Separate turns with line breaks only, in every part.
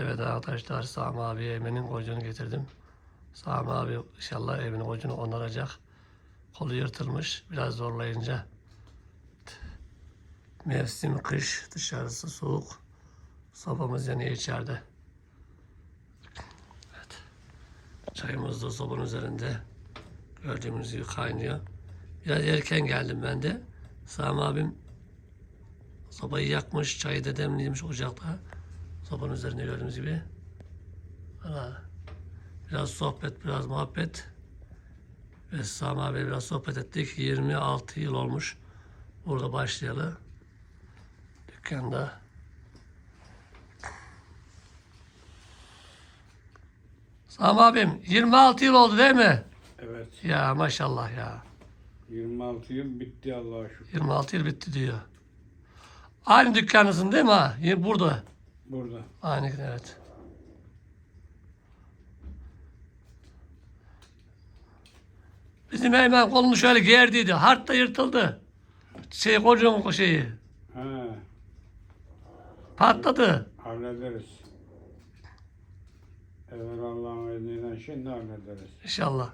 Evet arkadaşlar Sami abi Eymen'in kocunu getirdim. Sami abi inşallah evinin kocunu onaracak. Kolu yırtılmış biraz zorlayınca. Mevsim kış dışarısı soğuk. Sobamız yanıyor içeride. Evet. Çayımız da sobanın üzerinde. Gördüğümüz gibi kaynıyor. Biraz erken geldim ben de. Sami abim sobayı yakmış, çayı da demlemiş ocakta. Sobanın üzerinde gördüğünüz gibi. Valla biraz sohbet, biraz muhabbet. Ve Sami abi biraz sohbet ettik. 26 yıl olmuş. Burada başlayalı. Dükkanda. Sami abim 26 yıl oldu değil mi?
Evet.
Ya maşallah ya.
26 yıl bitti Allah'a şükür.
26 yıl bitti diyor. Aynı dükkanısın değil mi ha? Burada.
Burada.
Aynı evet. Bizim Eymen kolunu şöyle gerdiydi. Hart da yırtıldı. Şey kocaman şeyi.
Ha,
Patladı.
hallederiz. Evet Allah'ın izniyle şimdi hallederiz.
İnşallah.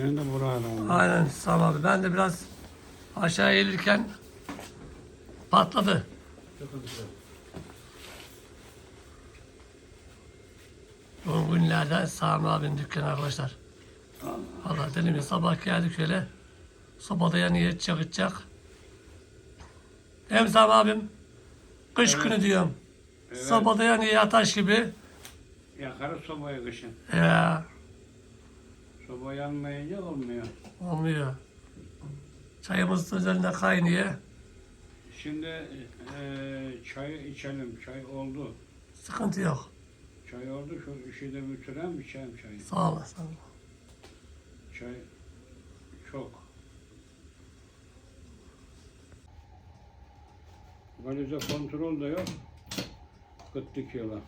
Senin de buradan.
Aynen Sami abi. Ben de biraz aşağı eğilirken patladı. Bu günlerden Sami abinin dükkanı arkadaşlar. Valla dedim ya sabah geldik şöyle. Sobada yanıyor çakıtacak. Hem Sami abim kış günü diyorum.
Evet.
Sobada yanıyor ataş gibi.
Yakarız sobayı kışın.
Ya
Soba yanmayınca olmuyor.
olmuyor. Çayımız üzerinde kaynıyor.
Şimdi eee çayı içelim. Çay oldu.
Sıkıntı yok.
Çay oldu. Şu işi de bitirelim içelim çayı.
Sağ olasın.
Çay çok. Valize kontrol da yok. Kıttık yola.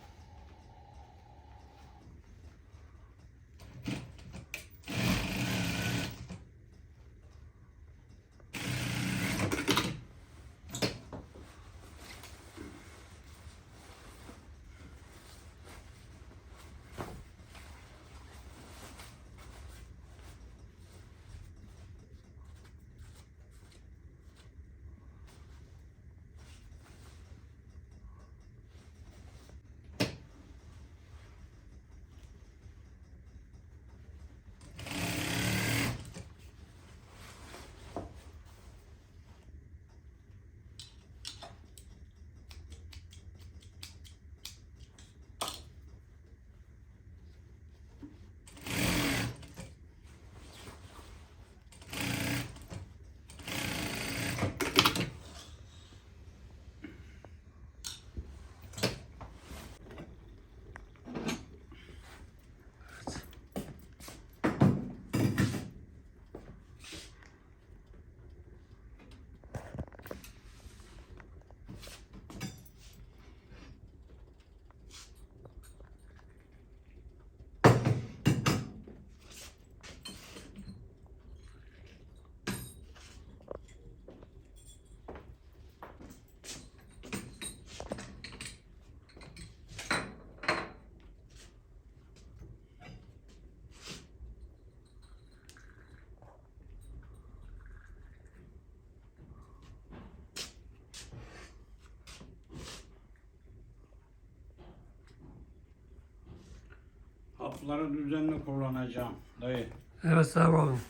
Hapları düzenli kullanacağım dayı.
Evet Sami abim.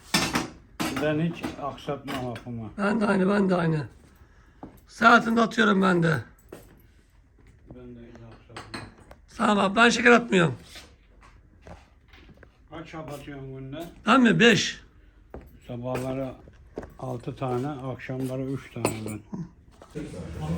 Ben hiç aksatma hapımı.
Ben de aynı, ben de aynı. Saatinde atıyorum ben de.
Ben de hiç aksatmam.
Sami abi ben şeker atmıyorum.
Kaç hap atıyorsun günde?
Ben mi? 5.
Sabahları 6 tane, akşamları 3 tane ben.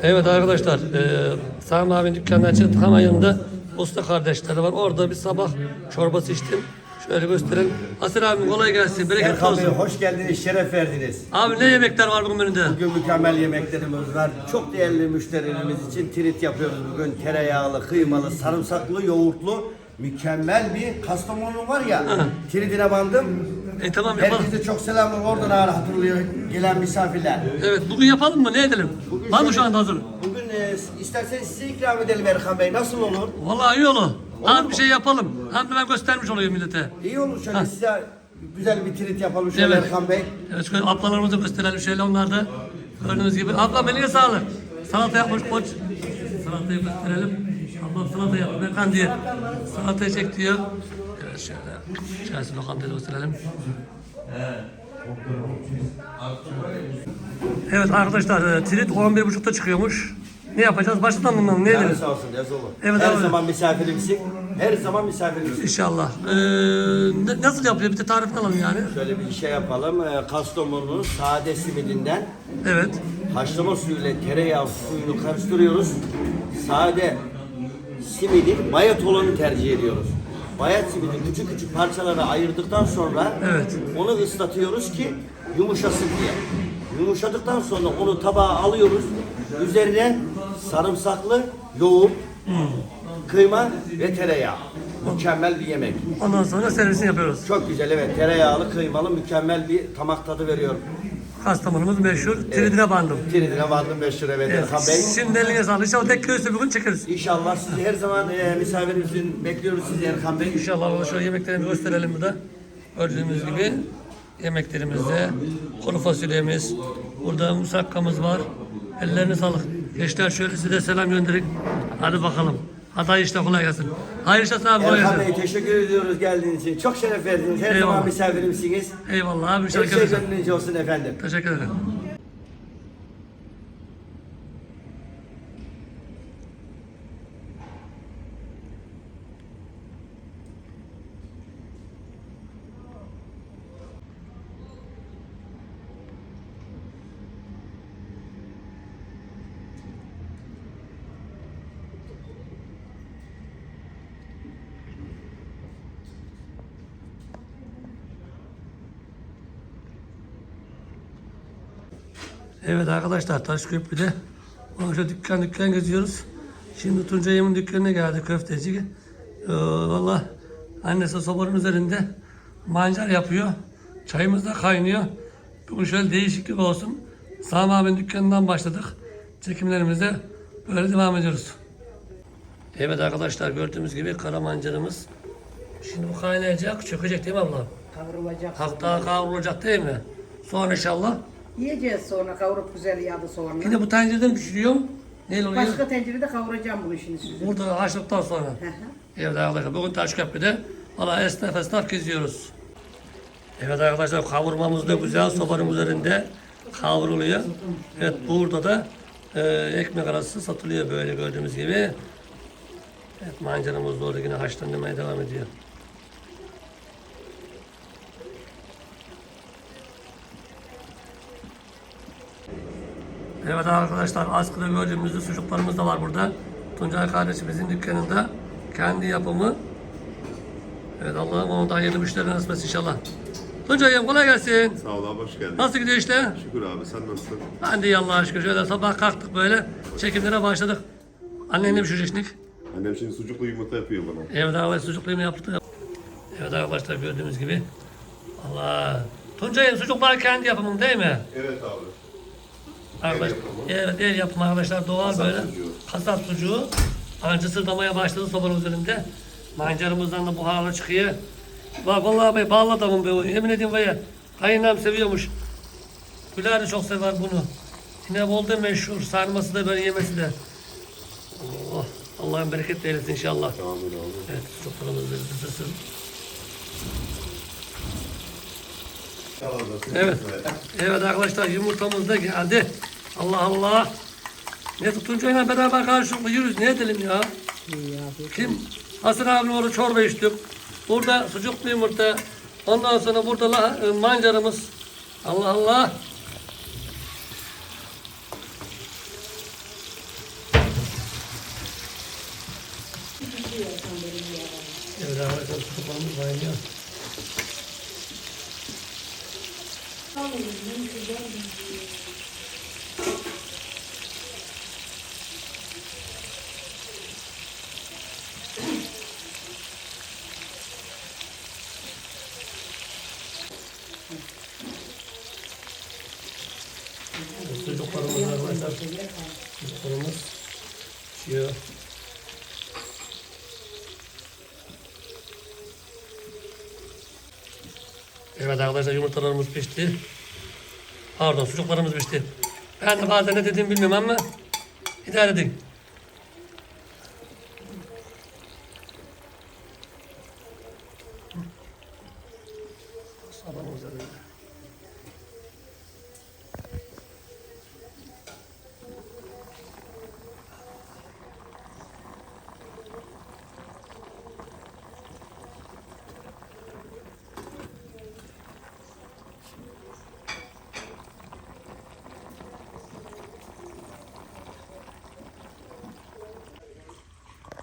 Evet arkadaşlar, e, Sami abinin dükkanından çıktık hemen yanında usta kardeşleri var. Orada bir sabah çorbası içtim. Şöyle gösterelim. Asır abim kolay gelsin, bereketli
Erkan Bey
olsun.
hoş geldiniz, şeref verdiniz.
Abi ne yemekler var bugün menüde?
Bugün mükemmel yemeklerimiz var. Çok değerli müşterilerimiz için trit yapıyoruz bugün. Tereyağlı, kıymalı, sarımsaklı, yoğurtlu. Mükemmel bir Kastamonu var ya, tritine bandım.
E tamam yapalım.
Herkese çok selamlar, oradan ağır hatırlıyor gelen misafirler.
Evet bugün yapalım mı? Ne edelim?
Bugün
var mı şu anda hazır?
Bugün e, isterseniz size ikram edelim Erkan Bey, nasıl olur?
Vallahi iyi olur.
Mu?
bir şey yapalım. Hem de ben göstermiş olayım millete.
İyi olur şöyle size güzel bir trit yapalım şöyle
Evet.
Erkan Bey.
Evet şöyle ablalarımızı gösterelim şöyle onlar da. Gördüğünüz gibi. Abla eline sağlık. Salata yapmış koç. Salatayı gösterelim. Ablam salata yaptı. Berkan diye. Salatayı çek diyor. Şöyle. Şahsi lokantayı da gösterelim. Evet arkadaşlar e, trit 11.30'da çıkıyormuş. Ne yapacağız? Başlatalım mı? Ne edelim?
sağ olsun, yaz olur.
Evet,
Her
abi.
zaman misafirimsin, her zaman misafirimsin.
İnşallah. Ee, ne- nasıl yapılıyor? Bir de tarifini alalım yani.
Şöyle bir şey yapalım. Ee, Kastamonu sade simidinden
Evet.
haşlama suyuyla tereyağı suyunu karıştırıyoruz. Sade simidin bayat olanı tercih ediyoruz. Bayat simidi küçük küçük parçalara ayırdıktan sonra
Evet.
onu ıslatıyoruz ki yumuşasın diye. Yumuşadıktan sonra onu tabağa alıyoruz. Üzerine sarımsaklı yoğurt, kıyma ve tereyağı. Mükemmel bir yemek.
Ondan sonra servisini yapıyoruz.
Çok güzel evet. Tereyağlı, kıymalı mükemmel bir tamak tadı veriyor.
Kastamonumuz meşhur. Tridine bandım.
Tridine vardım meşhur evet
Evet.
Erkan Bey.
Şimdi eline sağlık. İnşallah tek göğüsü bugün çekeriz.
İnşallah sizi her zaman e, misafirimizin bekliyoruz sizi Erkan Bey.
İnşallah burada şöyle yemeklerimizi gösterelim burada. Gördüğünüz gibi yemeklerimizde kuru fasulyemiz, burada musakkamız var. Ellerine sağlık. Gençler şöyle size selam gönderin. Hadi bakalım. Hadi işte kolay gelsin. Hayırlı işler sana kolay
Erkan Bey
gelsin.
teşekkür ediyoruz geldiğiniz için. Çok şeref verdiniz. Her
Eyvallah.
zaman misafirimsiniz.
Eyvallah abi.
Her
Şarkı
şey
yapacağım.
gönlünüzce olsun efendim.
Teşekkür ederim. Evet arkadaşlar Taşköprü'de Orada dükkan dükkan geziyoruz. Şimdi Tuncay'ımın dükkanına geldi köfteci. Ee, Valla annesi sobanın üzerinde mancar yapıyor. Çayımız da kaynıyor. Bugün şöyle değişiklik olsun. Sami abinin dükkanından başladık. Çekimlerimize böyle devam ediyoruz. Evet arkadaşlar gördüğümüz gibi kara mancarımız. Şimdi bu kaynayacak, çökecek değil mi abla?
Kavrulacak.
Hatta kavrulacak değil mi? Sonra inşallah.
Yiyeceğiz sonra kavurup güzel yağdı sonra.
Yine bu tencereden pişiriyorum. Neyle oluyor?
Başka tencerede kavuracağım bunu şimdi size.
Burada açtıktan sonra. Evet arkadaşlar bugün Taşköprü'de valla esnaf esnaf geziyoruz. Evet arkadaşlar kavurmamız da güzel sobanın üzerinde kavruluyor. Evet burada da e, ekmek arası satılıyor böyle gördüğümüz gibi. Evet mancaramız da orada yine haşlanmaya devam ediyor. Evet arkadaşlar askıda gördüğümüz sucuklarımız da var burada. Tuncay kardeşimizin dükkanında kendi yapımı. Evet Allah'ım onu da hayırlı müşteri nasip etsin inşallah. Tuncay'ım kolay gelsin.
Sağ ol abi hoş geldin.
Nasıl gidiyor işte?
Şükür abi sen nasılsın?
Ben de iyi Allah'a şükür. Şöyle sabah kalktık böyle çekimlere başladık. Annen ne pişirecektik?
Annem şimdi sucuklu yumurta yapıyor bana.
Evet abi sucuklu yemeği yaptık. Evet arkadaşlar gördüğünüz gibi. Allah. Tuncay'ın sucuklar kendi yapımın değil mi?
Evet abi.
Arkadaş, evet el yapımı arkadaşlar doğal
Kasap
böyle.
sucuğu.
Kasap sucuğu. Anca sırlamaya başladı sobanın üzerinde. Mancarımızdan da buharlı çıkıyor. Bak vallahi be bağlı adamım be. o. Yemin ediyorum be ya. Kayınlam seviyormuş. Güler de çok sever bunu. Yine bol da meşhur. Sarması da böyle yemesi de. Oh, Allah'ın bereket eylesin inşallah. Evet sucuklarımız da ısırsın. Evet. Evet arkadaşlar yumurtamız da geldi. Allah Allah. Ne tutuncayla beraber karşılıklı yürüz. Ne edelim ya? Kim? Hasan abinin orada çorba içtik. Burada sucuklu yumurta. Ondan sonra burada la, e, mancarımız. Allah Allah. Evet arkadaşlar. Sucuklarımız pişiyor. Evet arkadaşlar yumurtalarımız pişti. Pardon sucuklarımız pişti. Ben de bazen ne dediğimi bilmiyorum ama idare edin. Sabanın üzerinde.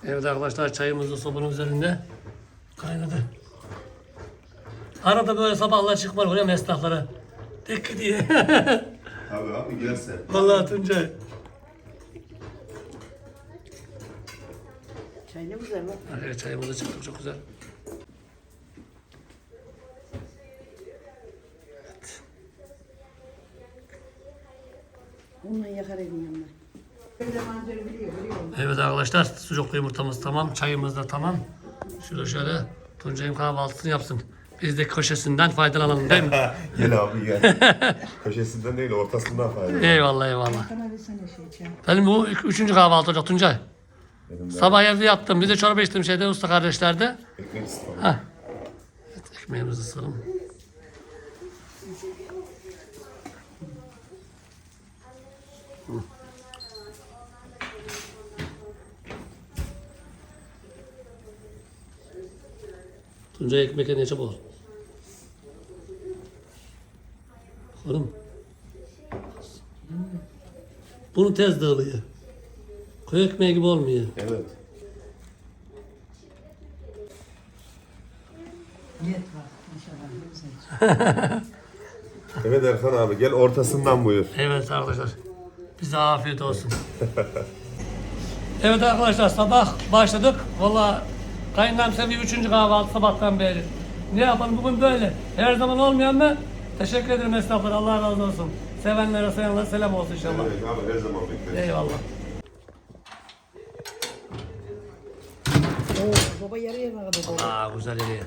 Evet arkadaşlar çayımız da sobanın üzerinde kaynadı. Arada böyle sabahlar çıkmalı oraya mesnaflara. Tek diye.
Abi abi gel sen.
Vallahi Tuncay.
Çay ne güzel bak.
Evet çayımız da çıktı çok güzel.
Onunla yakar evin yanına.
Evet arkadaşlar sucuklu yumurtamız tamam. Çayımız da tamam. Şöyle şöyle Tuncay'ım kahvaltısını yapsın. Biz de köşesinden faydalanalım değil mi?
Gel abi gel. Köşesinden değil ortasından faydalı.
eyvallah eyvallah.
Versene şey.
Benim bu üç- üçüncü kahvaltı olacak Tuncay.
Benim de
Sabah evde yattım. Bir de çorba içtim şeyde usta kardeşlerde.
ekmek.
Evet, ekmeğimizi ısıralım. Tuncay ekmek ne çabuk ol. Oğlum. Bunu tez dağılıyor. Koyu ekmeği gibi olmuyor.
Evet.
Niyet var. İnşallah ne güzel.
Evet Erkan abi gel ortasından buyur.
Evet arkadaşlar. Bize afiyet olsun. evet arkadaşlar sabah başladık. Valla kayınlam seviyor üçüncü kahvaltı sabahtan beri. Ne yapalım bugün böyle. Her zaman olmayan mı? Teşekkür ederim esnaflar. Allah razı olsun. Sevenlere sayanlara selam olsun inşallah.
Evet abi her zaman bekleriz.
Eyvallah.
Oo, baba yarıya kadar baba.
Aa güzel yeri.